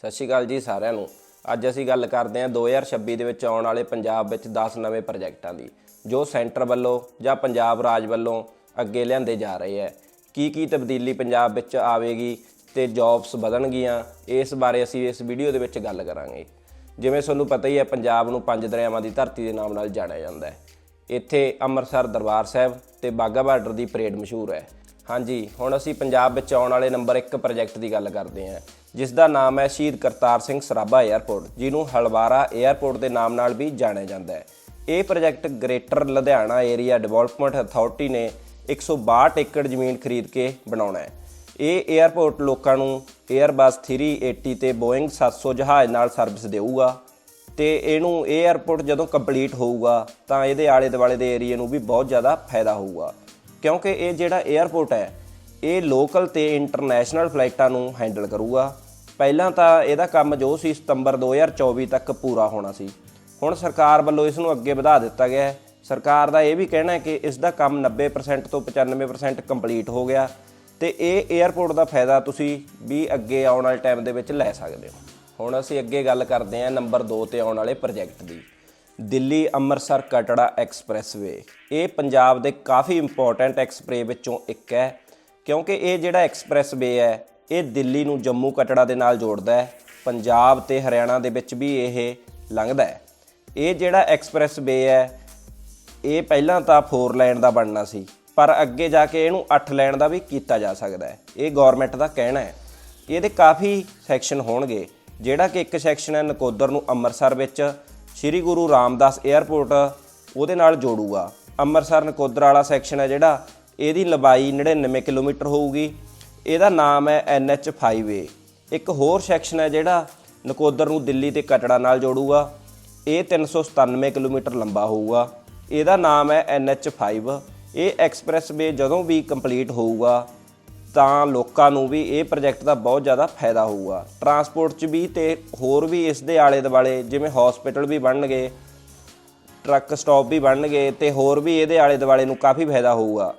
ਸਤਿ ਸ਼੍ਰੀ ਅਕਾਲ ਜੀ ਸਾਰਿਆਂ ਨੂੰ। ਅੱਜ ਅਸੀਂ ਗੱਲ ਕਰਦੇ ਹਾਂ 2026 ਦੇ ਵਿੱਚ ਆਉਣ ਵਾਲੇ ਪੰਜਾਬ ਵਿੱਚ 10 ਨਵੇਂ ਪ੍ਰੋਜੈਕਟਾਂ ਦੀ, ਜੋ ਸੈਂਟਰ ਵੱਲੋਂ ਜਾਂ ਪੰਜਾਬ ਰਾਜ ਵੱਲੋਂ ਅੱਗੇ ਲਿਆਂਦੇ ਜਾ ਰਹੇ ਹੈ। ਕੀ ਕੀ ਤਬਦੀਲੀ ਪੰਜਾਬ ਵਿੱਚ ਆਵੇਗੀ ਤੇ ਜੌਬਸ ਵਧਣਗੀਆਂ, ਇਸ ਬਾਰੇ ਅਸੀਂ ਇਸ ਵੀਡੀਓ ਦੇ ਵਿੱਚ ਗੱਲ ਕਰਾਂਗੇ। ਜਿਵੇਂ ਤੁਹਾਨੂੰ ਪਤਾ ਹੀ ਹੈ, ਪੰਜਾਬ ਨੂੰ ਪੰਜ ਦਰਿਆਵਾਂ ਦੀ ਧਰਤੀ ਦੇ ਨਾਮ ਨਾਲ ਜਾਣਿਆ ਜਾਂਦਾ ਹੈ। ਇੱਥੇ ਅੰਮ੍ਰਿਤਸਰ ਦਰਬਾਰ ਸਾਹਿਬ ਤੇ ਬਾਘਾ ਬਾਰਡਰ ਦੀ ਪਰੇਡ ਮਸ਼ਹੂਰ ਹੈ। ਹਾਂਜੀ, ਹੁਣ ਅਸੀਂ ਪੰਜਾਬ ਵਿੱਚ ਆਉਣ ਵਾਲੇ ਨੰਬਰ 1 ਪ੍ਰੋਜੈਕਟ ਦੀ ਗੱਲ ਕਰਦੇ ਹਾਂ। ਜਿਸ ਦਾ ਨਾਮ ਹੈ ਸ਼ਹੀਦ ਕਰਤਾਰ ਸਿੰਘ ਸਰਾਭਾ 에ਅਰਪੋਰਟ ਜਿਹਨੂੰ ਹਲਵਾਰਾ 에ਅਰਪੋਰਟ ਦੇ ਨਾਮ ਨਾਲ ਵੀ ਜਾਣਿਆ ਜਾਂਦਾ ਹੈ। ਇਹ project greater Ludhiana area development authority ਨੇ 162 ਏਕੜ ਜ਼ਮੀਨ ਖਰੀਦ ਕੇ ਬਣਾਉਣਾ ਹੈ। ਇਹ 에ਅਰਪੋਰਟ ਲੋਕਾਂ ਨੂੰ 에ਅਰਬਸ 380 ਤੇ ਬੋਇੰਗ 700 ਜਹਾਜ਼ ਨਾਲ ਸਰਵਿਸ ਦੇਊਗਾ ਤੇ ਇਹਨੂੰ 에ਅਰਪੋਰਟ ਜਦੋਂ ਕੰਪਲੀਟ ਹੋਊਗਾ ਤਾਂ ਇਹਦੇ ਆਲੇ-ਦੁਆਲੇ ਦੇ ਏਰੀਆ ਨੂੰ ਵੀ ਬਹੁਤ ਜ਼ਿਆਦਾ ਫਾਇਦਾ ਹੋਊਗਾ। ਕਿਉਂਕਿ ਇਹ ਜਿਹੜਾ 에ਅਰਪੋਰਟ ਹੈ ਇਹ ਲੋਕਲ ਤੇ ਇੰਟਰਨੈਸ਼ਨਲ ਫਲਾਈਟਾਂ ਨੂੰ ਹੈਂਡਲ ਕਰੂਗਾ। ਪਹਿਲਾਂ ਤਾਂ ਇਹਦਾ ਕੰਮ ਜੋ ਸੀ ਸਤੰਬਰ 2024 ਤੱਕ ਪੂਰਾ ਹੋਣਾ ਸੀ। ਹੁਣ ਸਰਕਾਰ ਵੱਲੋਂ ਇਸ ਨੂੰ ਅੱਗੇ ਵਧਾ ਦਿੱਤਾ ਗਿਆ ਹੈ। ਸਰਕਾਰ ਦਾ ਇਹ ਵੀ ਕਹਿਣਾ ਹੈ ਕਿ ਇਸ ਦਾ ਕੰਮ 90% ਤੋਂ 95% ਕੰਪਲੀਟ ਹੋ ਗਿਆ ਤੇ ਇਹ 에ਅਰਪੋਰਟ ਦਾ ਫਾਇਦਾ ਤੁਸੀਂ ਵੀ ਅੱਗੇ ਆਉਣ ਵਾਲੇ ਟਾਈਮ ਦੇ ਵਿੱਚ ਲੈ ਸਕਦੇ ਹੋ। ਹੁਣ ਅਸੀਂ ਅੱਗੇ ਗੱਲ ਕਰਦੇ ਹਾਂ ਨੰਬਰ 2 ਤੇ ਆਉਣ ਵਾਲੇ ਪ੍ਰੋਜੈਕਟ ਦੀ। ਦਿੱਲੀ ਅੰਮ੍ਰਿਤਸਰ ਕਟੜਾ ਐਕਸਪ੍ਰੈਸਵੇ ਇਹ ਪੰਜਾਬ ਦੇ ਕਾਫੀ ਇੰਪੋਰਟੈਂਟ ਐਕਸਪ੍ਰੇ ਵਿੱਚੋਂ ਇੱਕ ਹੈ। ਕਿਉਂਕਿ ਇਹ ਜਿਹੜਾ ਐਕਸਪ੍ਰੈਸ ਵੇ ਹੈ, ਇਹ ਦਿੱਲੀ ਨੂੰ ਜੰਮੂ ਕਟੜਾ ਦੇ ਨਾਲ ਜੋੜਦਾ ਹੈ, ਪੰਜਾਬ ਤੇ ਹਰਿਆਣਾ ਦੇ ਵਿੱਚ ਵੀ ਇਹ ਲੰਘਦਾ ਹੈ। ਇਹ ਜਿਹੜਾ ਐਕਸਪ੍ਰੈਸ ਵੇ ਹੈ, ਇਹ ਪਹਿਲਾਂ ਤਾਂ 4 ਲਾਈਨ ਦਾ ਬਣਨਾ ਸੀ, ਪਰ ਅੱਗੇ ਜਾ ਕੇ ਇਹਨੂੰ 8 ਲਾਈਨ ਦਾ ਵੀ ਕੀਤਾ ਜਾ ਸਕਦਾ ਹੈ। ਇਹ ਗਵਰਨਮੈਂਟ ਦਾ ਕਹਿਣਾ ਹੈ। ਇਹਦੇ ਕਾਫੀ ਸੈਕਸ਼ਨ ਹੋਣਗੇ, ਜਿਹੜਾ ਕਿ ਇੱਕ ਸੈਕਸ਼ਨ ਹੈ ਨਕੋਦਰ ਨੂੰ ਅੰਮ੍ਰਿਤਸਰ ਵਿੱਚ, ਸ੍ਰੀ ਗੁਰੂ ਰਾਮਦਾਸ 에ਅਰਪੋਰਟ ਉਹਦੇ ਨਾਲ ਜੋੜੂਗਾ। ਅੰਮ੍ਰਿਤਸਰ ਨਕੋਦਰ ਵਾਲਾ ਸੈਕਸ਼ਨ ਹੈ ਜਿਹੜਾ ਇਹਦੀ ਲੰਬਾਈ 99 ਕਿਲੋਮੀਟਰ ਹੋਊਗੀ। ਇਹਦਾ ਨਾਮ ਹੈ NH5A ਇੱਕ ਹੋਰ ਸੈਕਸ਼ਨ ਹੈ ਜਿਹੜਾ ਨਕੋਦਰ ਨੂੰ ਦਿੱਲੀ ਤੇ ਕਟੜਾ ਨਾਲ ਜੋੜੂਗਾ। ਇਹ 397 ਕਿਲੋਮੀਟਰ ਲੰਬਾ ਹੋਊਗਾ। ਇਹਦਾ ਨਾਮ ਹੈ NH5 ਇਹ ਐਕਸਪ੍ਰੈਸਵੇ ਜਦੋਂ ਵੀ ਕੰਪਲੀਟ ਹੋਊਗਾ, ਤਾਂ ਲੋਕਾਂ ਨੂੰ ਵੀ ਇਹ ਪ੍ਰੋਜੈਕਟ ਦਾ ਬਹੁਤ ਜ਼ਿਆਦਾ ਫਾਇਦਾ ਹੋਊਗਾ। ਟਰਾਂਸਪੋਰਟ 'ਚ ਵੀ ਤੇ ਹੋਰ ਵੀ ਇਸ ਦੇ ਆਲੇ ਦੁਆਲੇ ਜਿਵੇਂ ਹਸਪੀਟਲ ਵੀ ਬਣਨਗੇ, ਟਰੱਕ ਸਟਾਪ ਵੀ ਬਣਨਗੇ ਤੇ ਹੋਰ ਵੀ ਇਹਦੇ ਆਲੇ ਦੁਆਲੇ ਨੂੰ ਕਾਫੀ ਫਾਇਦਾ ਹੋਊਗਾ।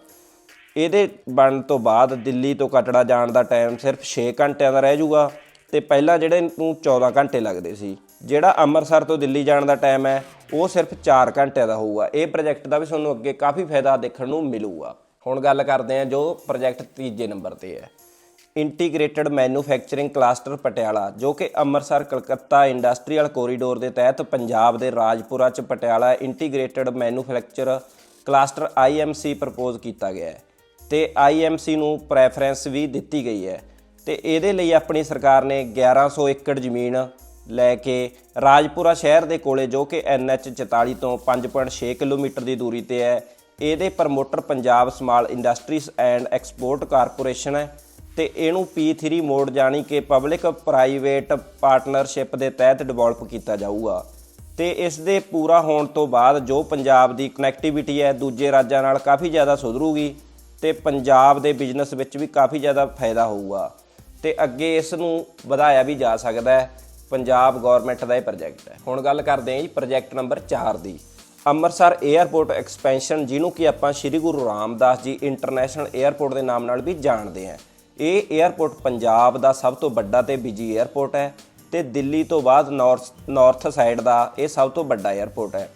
ਇਹਦੇ ਬਣਨ ਤੋਂ ਬਾਅਦ ਦਿੱਲੀ ਤੋਂ ਕਟੜਾ ਜਾਣ ਦਾ ਟਾਈਮ ਸਿਰਫ 6 ਘੰਟਿਆਂ ਦਾ ਰਹਿ ਜਾਊਗਾ ਤੇ ਪਹਿਲਾਂ ਜਿਹੜੇ ਨੂੰ 14 ਘੰਟੇ ਲੱਗਦੇ ਸੀ, ਜਿਹੜਾ ਅੰਮ੍ਰਿਤਸਰ ਤੋਂ ਦਿੱਲੀ ਜਾਣ ਦਾ ਟਾਈਮ ਹੈ, ਉਹ ਸਿਰਫ 4 ਘੰਟਿਆਂ ਦਾ ਹੋਊਗਾ। ਇਹ ਪ੍ਰੋਜੈਕਟ ਦਾ ਵੀ ਤੁਹਾਨੂੰ ਅੱਗੇ ਕਾਫੀ ਫਾਇਦਾ ਦੇਖਣ ਨੂੰ ਮਿਲੂਗਾ। ਹੁਣ ਗੱਲ ਕਰਦੇ ਹਾਂ ਜੋ ਪ੍ਰੋਜੈਕਟ ਤੀਜੇ ਨੰਬਰ ਤੇ ਹੈ। ਇੰਟੀਗ੍ਰੇਟਿਡ ਮੈਨੂਫੈਕਚਰਿੰਗ ਕਲਸਟਰ ਪਟਿਆਲਾ, ਜੋ ਕਿ ਅੰਮ੍ਰਿਤਸਰ, ਕਲਕੱਤਾ ਇੰਡਸਟਰੀਅਲ ਕੋਰੀਡੋਰ ਦੇ ਤਹਿਤ ਪੰਜਾਬ ਦੇ ਰਾਜਪੁਰਾ ਚ Patiala integrated manufacture cluster IMC propose ਕੀਤਾ ਗਿਆ ਹੈ। ਤੇ ਆਈਐਮਸੀ ਨੂੰ ਪ੍ਰੈਫਰੈਂਸ ਵੀ ਦਿੱਤੀ ਗਈ ਹੈ। ਤੇ ਇਹਦੇ ਲਈ ਆਪਣੀ ਸਰਕਾਰ ਨੇ 1100 ਏਕੜ ਜ਼ਮੀਨ ਲੈ ਕੇ ਰਾਜਪੁਰਾ ਸ਼ਹਿਰ ਦੇ ਕੋਲੇ, ਜੋ ਕਿ ਐਨਐਚ 44 ਤੋਂ 5.6 ਕਿਲੋਮੀਟਰ ਦੀ ਦੂਰੀ ਤੇ ਹੈ, ਇਹਦੇ promoter Punjab small industries and export corporation ਹੈ। ਤੇ ਇਹਨੂੰ P3 ਮੋਡ ਜਾਣੀ ਕਿ ਪਬਲਿਕ ਪ੍ਰਾਈਵੇਟ ਪਾਰਟਨਰਸ਼ਿਪ ਦੇ ਤਹਿਤ ਡਿਵੈਲਪ ਕੀਤਾ ਜਾਊਗਾ। ਤੇ ਇਸ ਦੇ ਪੂਰਾ ਹੋਣ ਤੋਂ ਬਾਅਦ ਜੋ ਪੰਜਾਬ ਦੀ ਕਨੈਕਟੀਵਿਟੀ ਹੈ, ਦੂਜੇ ਰਾਜਾਂ ਨਾਲ ਕਾਫੀ ਜ਼ਿਆਦਾ ਸੁਧਰੂਗੀ। ਤੇ ਪੰਜਾਬ ਦੇ ਬਿਜ਼ਨਸ ਵਿੱਚ ਵੀ ਕਾਫੀ ਜ਼ਿਆਦਾ ਫਾਇਦਾ ਹੋਊਗਾ ਤੇ ਅੱਗੇ ਇਸ ਨੂੰ ਵਧਾਇਆ ਵੀ ਜਾ ਸਕਦਾ ਹੈ। ਪੰਜਾਬ ਗਵਰਨਮੈਂਟ ਦਾ ਇਹ ਪ੍ਰੋਜੈਕਟ ਹੈ। ਹੁਣ ਗੱਲ ਕਰਦੇ ਹਾਂ ਜੀ ਪ੍ਰੋਜੈਕਟ ਨੰਬਰ 4 ਦੀ। ਅੰਮ੍ਰਿਤਸਰ 에ਅਰਪੋਰਟ ਐਕਸਪੈਂਸ਼ਨ ਜਿਹਨੂੰ ਕਿ ਆਪਾਂ ਸ੍ਰੀ ਗੁਰੂ ਰਾਮਦਾਸ ਜੀ ਇੰਟਰਨੈਸ਼ਨਲ 에ਅਰਪੋਰਟ ਦੇ ਨਾਮ ਨਾਲ ਵੀ ਜਾਣਦੇ ਹਾਂ। ਇਹ 에ਅਰਪੋਰਟ ਪੰਜਾਬ ਦਾ ਸਭ ਤੋਂ ਵੱਡਾ ਤੇ ਬਿਜ਼ੀ 에ਅਰਪੋਰਟ ਹੈ ਤੇ ਦਿੱਲੀ ਤੋਂ ਬਾਅਦ ਨਾਰਥ ਨਾਰਥ ਸਾਈਡ ਦਾ ਇਹ ਸਭ ਤੋਂ ਵੱਡਾ 에ਅਰਪੋਰਟ ਹੈ।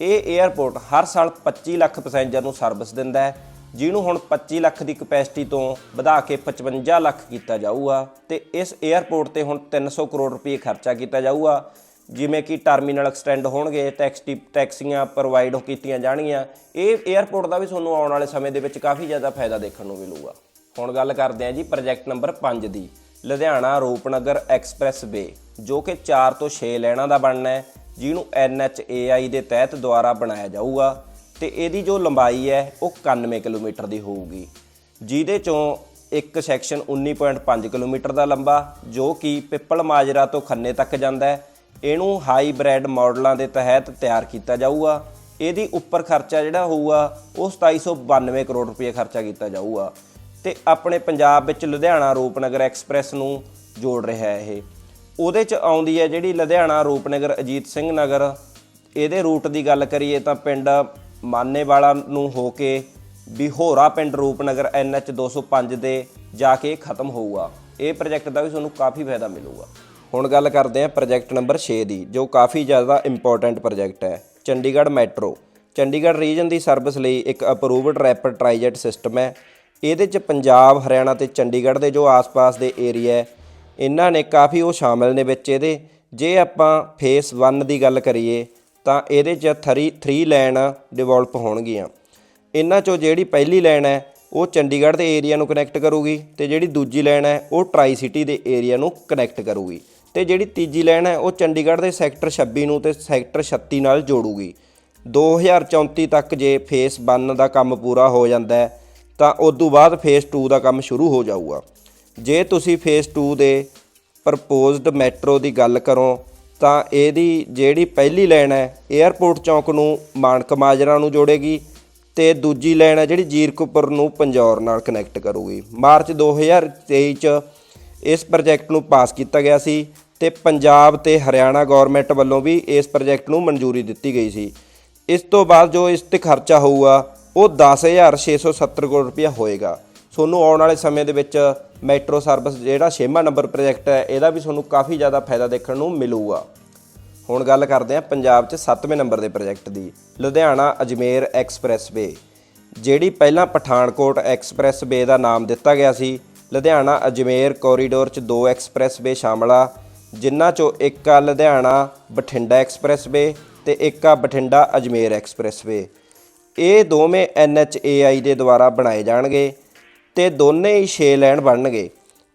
ਇਹ 에ਅਰਪੋਰਟ ਹਰ ਸਾਲ 25 ਲੱਖ ਪੈਸੇਂਜਰ ਨੂੰ ਸਰਵਿਸ ਦਿੰਦਾ ਹੈ। ਜਿਹਨੂੰ ਹੁਣ 25 ਲੱਖ ਦੀ ਕਪੈਸਿਟੀ ਤੋਂ ਵਧਾ ਕੇ 55 ਲੱਖ ਕੀਤਾ ਜਾਊਗਾ ਤੇ ਇਸ 에ਅਰਪੋਰਟ ਤੇ ਹੁਣ 300 ਕਰੋੜ ਰੁਪਏ ਖਰਚਾ ਕੀਤਾ ਜਾਊਗਾ। ਜਿਵੇਂ ਕਿ ਟਰਮੀਨਲ ਐਕਸਟੈਂਡ ਹੋਣਗੇ ਟੈਕਸੀ ਟੈਕਸੀਆਂ ਪ੍ਰੋਵਾਈਡ ਕੀਤੀਆਂ ਜਾਣਗੀਆਂ। ਇਹ 에ਅਰਪੋਰਟ ਦਾ ਵੀ ਤੁਹਾਨੂੰ ਆਉਣ ਵਾਲੇ ਸਮੇਂ ਦੇ ਵਿੱਚ ਕਾਫੀ ਜ਼ਿਆਦਾ ਫਾਇਦਾ ਦੇਖਣ ਨੂੰ ਮਿਲੂਗਾ। ਹੁਣ ਗੱਲ ਕਰਦੇ ਹਾਂ ਜੀ ਪ੍ਰੋਜੈਕਟ ਨੰਬਰ 5 ਦੀ। ਲੁਧਿਆਣਾ ਰੂਪਨਗਰ ਐਕਸਪ੍ਰੈਸ ਵੇ ਜੋ ਕਿ 4 ਤੋਂ 6 ਲੈਣਾ ਦਾ ਬਣਨਾ ਹੈ, ਜਿਹਨੂੰ NHAI ਦੇ ਤਹਿਤ ਦੁਆਰਾ ਬਣਾਇਆ ਜਾਊਗਾ। ਤੇ ਇਹਦੀ ਜੋ ਲੰਬਾਈ ਹੈ, ਉਹ 91 ਕਿਲੋਮੀਟਰ ਦੀ ਹੋਊਗੀ। ਜਿਹਦੇ ਚੋਂ ਇੱਕ ਸੈਕਸ਼ਨ 19.5 ਕਿਲੋਮੀਟਰ ਦਾ ਲੰਬਾ, ਜੋ ਕਿ ਪਿੱਪਲ ਮਾਜਰਾ ਤੋਂ ਖੰਨੇ ਤੱਕ ਜਾਂਦਾ ਹੈ। ਇਹਨੂੰ ਹਾਈਬ੍ਰਿਡ ਮਾਡਲਾਂ ਦੇ ਤਹਿਤ ਤਿਆਰ ਕੀਤਾ ਜਾਊਗਾ। ਇਹਦੀ ਉੱਪਰ ਖਰਚਾ ਜਿਹੜਾ ਹੋਊਗਾ, ਉਹ 2792 ਕਰੋੜ ਰੁਪਏ ਖਰਚਾ ਕੀਤਾ ਜਾਊਗਾ। ਤੇ ਆਪਣੇ ਪੰਜਾਬ ਵਿੱਚ ਲੁਧਿਆਣਾ ਰੂਪਨਗਰ ਐਕਸਪ੍ਰੈਸ ਨੂੰ ਜੋੜ ਰਿਹਾ ਹੈ ਇਹ। ਉਹਦੇ ਚ ਆਉਂਦੀ ਹੈ ਜਿਹੜੀ ਲੁਧਿਆਣਾ ਰੂਪਨਗਰ ਅਜੀਤ ਸਿੰਘ ਨਗਰ। ਇਹਦੇ ਰੂਟ ਦੀ ਗੱਲ ਕਰੀਏ ਤਾਂ ਪਿੰਡ ਮਾਨੇਵਾਲਾ ਨੂੰ ਹੋ ਕੇ ਬਿਹੋਰਾ ਪਿੰਡ ਰੂਪਨਗਰ NH 205 ਦੇ ਜਾ ਕੇ ਖਤਮ ਹੋਊਗਾ। ਇਹ ਪ੍ਰੋਜੈਕਟ ਦਾ ਵੀ ਤੁਹਾਨੂੰ ਕਾਫੀ ਫਾਇਦਾ ਮਿਲੂਗਾ। ਹੁਣ ਗੱਲ ਕਰਦੇ ਹਾਂ ਪ੍ਰੋਜੈਕਟ ਨੰਬਰ 6 ਦੀ, ਜੋ ਕਾਫੀ ਜ਼ਿਆਦਾ ਇੰਪੋਰਟੈਂਟ ਪ੍ਰੋਜੈਕਟ ਹੈ। ਚੰਡੀਗੜ੍ਹ ਮੈਟਰੋ। ਚੰਡੀਗੜ੍ਹ ਰੀਜਨ ਦੀ ਸਰਵਿਸ ਲਈ ਇੱਕ ਅਪਰੂਵਡ ਰੈਪਿਡ ਟ੍ਰਾਈਜੈਟ ਸਿਸਟਮ ਹੈ। ਇਹਦੇ 'ਚ ਪੰਜਾਬ, ਹਰਿਆਣਾ ਤੇ ਚੰਡੀਗੜ੍ਹ ਦੇ ਜੋ ਆਸ-ਪਾਸ ਦੇ ਏਰੀਆ ਇਹਨਾਂ ਨੇ ਕਾਫੀ ਉਹ ਸ਼ਾਮਿਲ ਨੇ ਵਿੱਚ ਇਹਦੇ। ਜੇ ਆਪਾਂ ਫੇਸ 1 ਦੀ ਗੱਲ ਕਰੀਏ ਤਾਂ ਇਹਦੇ 'ਚ 3 3 ਲਾਈਨ ਡਿਵੈਲਪ ਹੋਣਗੀਆਂ। ਇਹਨਾਂ ਚੋਂ ਜਿਹੜੀ ਪਹਿਲੀ ਲਾਈਨ ਹੈ, ਉਹ ਚੰਡੀਗੜ੍ਹ ਦੇ ਏਰੀਆ ਨੂੰ ਕਨੈਕਟ ਕਰੂਗੀ ਤੇ ਜਿਹੜੀ ਦੂਜੀ ਲਾਈਨ ਹੈ, ਉਹ ਟਰਾਈ ਸਿਟੀ ਦੇ ਏਰੀਆ ਨੂੰ ਕਨੈਕਟ ਕਰੂਗੀ। ਤੇ ਜਿਹੜੀ ਤੀਜੀ ਲਾਈਨ ਹੈ, ਉਹ ਚੰਡੀਗੜ੍ਹ ਦੇ ਸੈਕਟਰ 26 ਨੂੰ ਤੇ ਸੈਕਟਰ 36 ਨਾਲ ਜੋੜੂਗੀ। 2034 ਤੱਕ ਜੇ ਫੇਸ 1 ਦਾ ਕੰਮ ਪੂਰਾ ਹੋ ਜਾਂਦਾ ਹੈ, ਤਾਂ ਉਸ ਤੋਂ ਬਾਅਦ ਫੇਸ 2 ਦਾ ਕੰਮ ਸ਼ੁਰੂ ਹੋ ਜਾਊਗਾ। ਜੇ ਤੁਸੀਂ ਫੇਸ 2 ਦੇ ਪ੍ਰਪੋਜ਼ਡ ਮੈਟਰੋ ਦੀ ਗੱਲ ਕਰੋ ਤਾਂ ਇਹਦੀ ਜਿਹੜੀ ਪਹਿਲੀ ਲਾਈਨ ਹੈ 에ਅਰਪੋਰਟ ਚੌਂਕ ਨੂੰ ਮਾਨਕ ਮਾਜਰਾ ਨੂੰ ਜੋੜੇਗੀ ਤੇ ਦੂਜੀ ਲਾਈਨ ਹੈ ਜਿਹੜੀ ਜੀਰਕਪੁਰ ਨੂੰ ਪੰਜੌਰ ਨਾਲ ਕਨੈਕਟ ਕਰੂਗੀ। ਮਾਰਚ 2023 ਚ ਇਸ ਪ੍ਰੋਜੈਕਟ ਨੂੰ ਪਾਸ ਕੀਤਾ ਗਿਆ ਸੀ ਤੇ ਪੰਜਾਬ ਤੇ ਹਰਿਆਣਾ ਗਵਰਨਮੈਂਟ ਵੱਲੋਂ ਵੀ ਇਸ ਪ੍ਰੋਜੈਕਟ ਨੂੰ ਮਨਜ਼ੂਰੀ ਦਿੱਤੀ ਗਈ ਸੀ। ਇਸ ਤੋਂ ਬਾਅਦ ਜੋ ਇਸ ਤੇ ਖਰਚਾ ਹੋਊਗਾ, ਉਹ 10670 ਕਰੋੜ ਰੁਪਇਆ ਹੋਏਗਾ। ਤੁਹਾਨੂੰ ਆਉਣ ਵਾਲੇ ਸਮੇਂ ਦੇ ਵਿੱਚ ਮੈਟਰੋ ਸਰਵਿਸ ਜਿਹੜਾ 6ਵਾਂ ਨੰਬਰ ਪ੍ਰੋਜੈਕਟ ਹੈ, ਇਹਦਾ ਵੀ ਤੁਹਾਨੂੰ ਕਾਫੀ ਜ਼ਿਆਦਾ ਫਾਇਦਾ ਦੇਖਣ ਨੂੰ ਮਿਲੂਗਾ। ਹੁਣ ਗੱਲ ਕਰਦੇ ਹਾਂ ਪੰਜਾਬ 'ਚ 7ਵੇਂ ਨੰਬਰ ਦੇ ਪ੍ਰੋਜੈਕਟ ਦੀ, ਲੁਧਿਆਣਾ ਅਜਮੇਰ ਐਕਸਪ੍ਰੈਸਵੇ। ਜਿਹੜੀ ਪਹਿਲਾਂ ਪਠਾਨਕੋਟ ਐਕਸਪ੍ਰੈਸਵੇ ਦਾ ਨਾਮ ਦਿੱਤਾ ਗਿਆ ਸੀ, ਲੁਧਿਆਣਾ ਅਜਮੇਰ ਕੋਰੀਡੋਰ 'ਚ ਦੋ ਐਕਸਪ੍ਰੈਸਵੇ ਸ਼ਾਮਲ ਆ, ਜਿਨ੍ਹਾਂ 'ਚੋਂ ਇੱਕ ਆ ਲੁਧਿਆਣਾ ਬਠਿੰਡਾ ਐਕਸਪ੍ਰੈਸਵੇ ਤੇ ਇੱਕ ਆ ਬਠਿੰਡਾ ਅਜਮੇਰ ਐਕਸਪ੍ਰੈਸਵੇ। ਇਹ ਦੋਵੇਂ NHAI ਦੇ ਦੁਆਰਾ ਬਣਾਏ ਜਾਣਗੇ। ਤੇ ਦੋਨੇ ਹੀ 6 ਲੈਣ ਬਣਨਗੇ।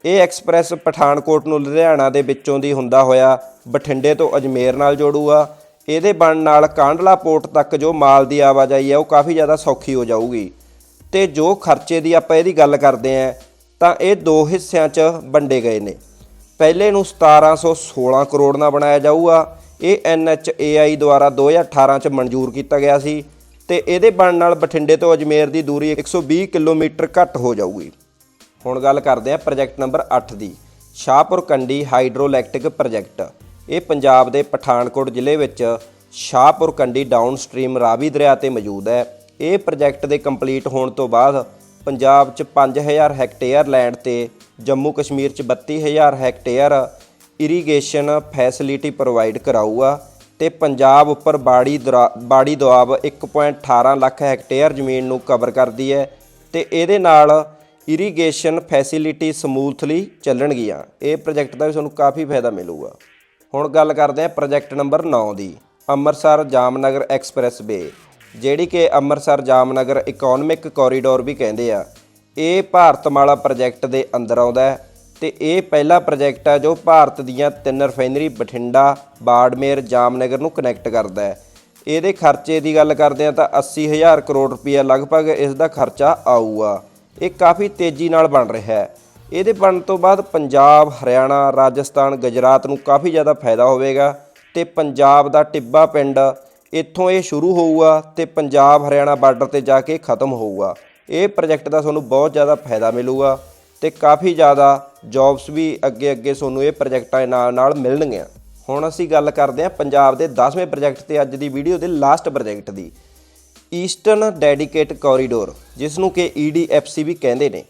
ਇਹ ਐਕਸਪ੍ਰੈਸ ਪਠਾਨਕੋਟ ਨੂੰ ਲੁਧਿਆਣਾ ਦੇ ਵਿੱਚੋਂ ਦੀ ਹੁੰਦਾ ਹੋਇਆ ਬਠਿੰਡੇ ਤੋਂ ਅਜਮੇਰ ਨਾਲ ਜੋੜੂਗਾ। ਇਹਦੇ ਬਣਨ ਨਾਲ ਕਾਂਡਲਾ ਪੋਰਟ ਤੱਕ ਜੋ ਮਾਲ ਦੀ ਆਵਾਜਾਈ ਹੈ ਉਹ ਕਾਫੀ ਜ਼ਿਆਦਾ ਸੌਖੀ ਹੋ ਜਾਊਗੀ। ਤੇ ਜੋ ਖਰਚੇ ਦੀ ਆਪਾਂ ਇਹਦੀ ਗੱਲ ਕਰਦੇ ਆਂ, ਤਾਂ ਇਹ ਦੋ ਹਿੱਸਿਆਂ 'ਚ ਵੰਡੇ ਗਏ ਨੇ। ਪਹਿਲੇ ਨੂੰ 1716 ਕਰੋੜ ਨਾਲ ਬਣਾਇਆ ਜਾਊਗਾ। ਇਹ NHAI ਦੁਆਰਾ 2018 ਚ ਮਨਜ਼ੂਰ ਕੀਤਾ ਗਿਆ ਸੀ। ਤੇ ਇਹਦੇ ਬਣਨ ਨਾਲ ਬਠਿੰਡੇ ਤੋਂ ਅਜਮੇਰ ਦੀ ਦੂਰੀ 120 ਕਿਲੋਮੀਟਰ ਘੱਟ ਹੋ ਜਾਊਗੀ। ਹੁਣ ਗੱਲ ਕਰਦੇ ਹਾਂ ਪ੍ਰੋਜੈਕਟ ਨੰਬਰ 8 ਦੀ, ਸ਼ਾਹਪੁਰ ਕੰਡੀ ਹਾਈਡਰੋਲੈਕਟਿਕ ਪ੍ਰੋਜੈਕਟ। ਇਹ ਪੰਜਾਬ ਦੇ ਪਠਾਨਕੋਟ ਜ਼ਿਲ੍ਹੇ ਵਿੱਚ ਸ਼ਾਹਪੁਰ ਕੰਡੀ ਡਾਊਨਸਟ੍ਰੀਮ ਰਾਵੀ ਦਰਿਆ ਤੇ ਮੌਜੂਦ ਹੈ। ਇਹ ਪ੍ਰੋਜੈਕਟ ਦੇ ਕੰਪਲੀਟ ਹੋਣ ਤੋਂ ਬਾਅਦ ਪੰਜਾਬ 'ਚ 5000 ਹੈਕਟੇਅਰ ਲੈਂਡ ਤੇ ਜੰਮੂ ਕਸ਼ਮੀਰ 'ਚ 32000 ਹੈਕਟੇਅਰ ਇਰੀਗੇਸ਼ਨ ਫੈਸਿਲਿਟੀ ਪ੍ਰੋਵਾਈਡ ਕਰਾਊਗਾ। ਤੇ ਪੰਜਾਬ ਉੱਪਰ ਬਾੜੀ ਦਰਾ- ਬਾੜੀ ਦੁਆਬ 1.18 ਲੱਖ ਹੈਕਟੇਅਰ ਜ਼ਮੀਨ ਨੂੰ ਕਵਰ ਕਰਦੀ ਹੈ ਤੇ ਇਹਦੇ ਨਾਲ ਇਰੀਗੇਸ਼ਨ ਫੈਸਿਲਿਟੀ ਸਮੂਥਲੀ ਚੱਲਣਗੀਆਂ। ਇਹ ਪ੍ਰੋਜੈਕਟ ਦਾ ਵੀ ਤੁਹਾਨੂੰ ਕਾਫੀ ਫਾਇਦਾ ਮਿਲੂਗਾ। ਹੁਣ ਗੱਲ ਕਰਦੇ ਹਾਂ ਪ੍ਰੋਜੈਕਟ ਨੰਬਰ 9 ਦੀ, ਅੰਮ੍ਰਿਤਸਰ ਜਾਮਨਗਰ ਐਕਸਪ੍ਰੈਸ ਵੇ, ਜਿਹੜੀ ਕਿ ਅੰਮ੍ਰਿਤਸਰ ਜਾਮਨਗਰ ਇਕਨੋਮਿਕ ਕੋਰੀਡੋਰ ਵੀ ਕਹਿੰਦੇ ਆ। ਇਹ ਭਾਰਤਮਾਲਾ ਪ੍ਰੋਜੈਕਟ ਦੇ ਅੰਦਰ ਆਉਂਦਾ ਹੈ। ਤੇ ਇਹ ਪਹਿਲਾ ਪ੍ਰੋਜੈਕਟ ਆ ਜੋ ਭਾਰਤ ਦੀਆਂ ਤਿੰਨ ਰਿਫਾਈਨਰੀ ਬਠਿੰਡਾ, ਬਾੜਮੇਰ, ਜਾਮਨਗਰ ਨੂੰ ਕਨੈਕਟ ਕਰਦਾ ਹੈ। ਇਹਦੇ ਖਰਚੇ ਦੀ ਗੱਲ ਕਰਦੇ ਆ ਤਾਂ 80000 ਕਰੋੜ ਰੁਪਏ ਲਗਭਗ ਇਸ ਦਾ ਖਰਚਾ ਆਊਗਾ। ਇਹ ਕਾਫੀ ਤੇਜ਼ੀ ਨਾਲ ਬਣ ਰਿਹਾ ਹੈ। ਇਹਦੇ ਬਣਨ ਤੋਂ ਬਾਅਦ ਪੰਜਾਬ, ਹਰਿਆਣਾ, ਰਾਜਸਥਾਨ, ਗੁਜਰਾਤ ਨੂੰ ਕਾਫੀ ਜ਼ਿਆਦਾ ਫਾਇਦਾ ਹੋਵੇਗਾ ਤੇ ਪੰਜਾਬ ਦਾ ਟਿੱਬਾ ਪਿੰਡ ਇੱਥੋਂ ਇਹ ਸ਼ੁਰੂ ਹੋਊਗਾ ਤੇ ਪੰਜਾਬ ਹਰਿਆਣਾ ਬਾਰਡਰ ਤੇ ਜਾ ਕੇ ਖਤਮ ਹੋਊਗਾ। ਇਹ ਪ੍ਰੋਜੈਕਟ ਦਾ ਤੁਹਾਨੂੰ ਬਹੁਤ ਜ਼ਿਆਦਾ ਫਾਇਦਾ ਮਿਲੂਗਾ। ਤੇ ਕਾਫੀ ਜ਼ਿਆਦਾ ਜੌਬਸ ਵੀ ਅੱਗੇ ਅੱਗੇ ਤੁਹਾਨੂੰ ਇਹ ਪ੍ਰੋਜੈਕਟਾਂ ਦੇ ਨਾਲ ਨਾਲ ਮਿਲਣਗੀਆਂ। ਹੁਣ ਅਸੀਂ ਗੱਲ ਕਰਦੇ ਹਾਂ ਪੰਜਾਬ ਦੇ 10ਵੇਂ ਪ੍ਰੋਜੈਕਟ ਤੇ ਅੱਜ ਦੀ ਵੀਡੀਓ ਦੇ ਲਾਸਟ ਪ੍ਰੋਜੈਕਟ ਦੀ। ਈਸਟਰਨ ਡੈਡੀਕੇਟ ਕੋਰੀਡੋਰ ਜਿਸ ਨੂੰ ਕਿ EDFC ਵੀ ਕਹਿੰਦੇ ਨੇ।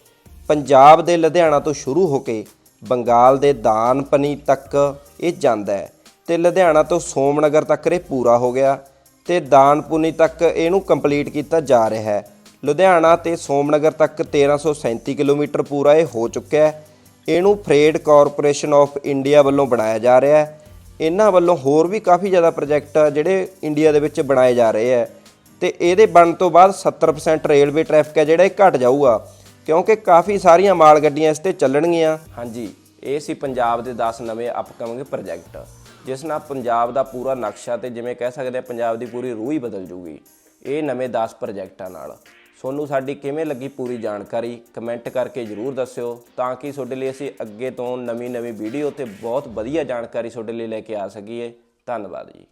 ਪੰਜਾਬ ਦੇ ਲੁਧਿਆਣਾ ਤੋਂ ਸ਼ੁਰੂ ਹੋ ਕੇ ਬੰਗਾਲ ਦੇ ਦਾਨਪਨੀ ਤੱਕ ਇਹ ਜਾਂਦਾ ਹੈ। ਤੇ ਲੁਧਿਆਣਾ ਤੋਂ ਸੋਮਨਗਰ ਤੱਕ ਇਹ ਪੂਰਾ ਹੋ ਗਿਆ। ਤੇ ਦਾਨਪੁਨੀ ਤੱਕ ਇਹਨੂੰ ਕੰਪਲੀਟ ਕੀਤਾ ਜਾ ਰਿਹਾ ਹੈ। ਲੁਧਿਆਣਾ ਤੇ ਸੋਮਨਗਰ ਤੱਕ 1337 ਕਿਲੋਮੀਟਰ ਪੂਰਾ ਇਹ ਹੋ ਚੁੱਕਿਆ ਹੈ। ਇਹਨੂੰ ਫਰੇਡ ਕਾਰਪੋਰੇਸ਼ਨ ਆਫ ਇੰਡੀਆ ਵੱਲੋਂ ਬਣਾਇਆ ਜਾ ਰਿਹਾ ਹੈ। ਇਹਨਾਂ ਵੱਲੋਂ ਹੋਰ ਵੀ ਕਾਫੀ ਜ਼ਿਆਦਾ ਪ੍ਰੋਜੈਕਟ ਜਿਹੜੇ ਇੰਡੀਆ ਦੇ ਵਿੱਚ ਬਣਾਏ ਜਾ ਰਹੇ ਹੈ। ਤੇ ਇਹਦੇ ਬਣਨ ਤੋਂ ਬਾਅਦ 70% ਰੇਲਵੇ ਟ੍ਰੈਫਿਕ ਹੈ ਜਿਹੜਾ ਇਹ ਘਟ ਜਾਊਗਾ, ਕਿਉਂਕਿ ਕਾਫੀ ਸਾਰੀਆਂ ਮਾਲ ਗੱਡੀਆਂ ਇਸ ਤੇ ਚੱਲਣਗੀਆਂ। ਹਾਂਜੀ, ਇਹ ਸੀ ਪੰਜਾਬ ਦੇ 10 ਨਵੇਂ ਅਪਕਮਿੰਗ ਪ੍ਰੋਜੈਕਟ ਜਿਸ ਨਾਲ ਪੰਜਾਬ ਦਾ ਪੂਰਾ ਨਕਸ਼ਾ ਤੇ ਜਿਵੇਂ ਕਹਿ ਸਕਦੇ ਆ ਪੰਜਾਬ ਦੀ ਪੂਰੀ ਰੂਹ ਹੀ ਬਦਲ ਜੂਗੀ। ਇਹ ਨਵੇਂ 10 ਪ੍ਰੋਜੈਕਟਾਂ ਨਾਲ। ਤੁਹਾਨੂੰ ਸਾਡੀ ਕਿਵੇਂ ਲੱਗੀ ਪੂਰੀ ਜਾਣਕਾਰੀ ਕਮੈਂਟ ਕਰਕੇ ਜਰੂਰ ਦੱਸਿਓ, ਤਾਂ ਕਿ ਤੁਹਾਡੇ ਲਈ ਅਸੀਂ ਅੱਗੇ ਤੋਂ ਨਵੀਂ ਨਵੀਂ ਵੀਡੀਓ ਤੇ ਬਹੁਤ ਵਧੀਆ ਜਾਣਕਾਰੀ ਤੁਹਾਡੇ ਲਈ ਲੈ ਕੇ ਆ ਸਕੀਏ। ਧੰਨਵਾਦ ਜੀ।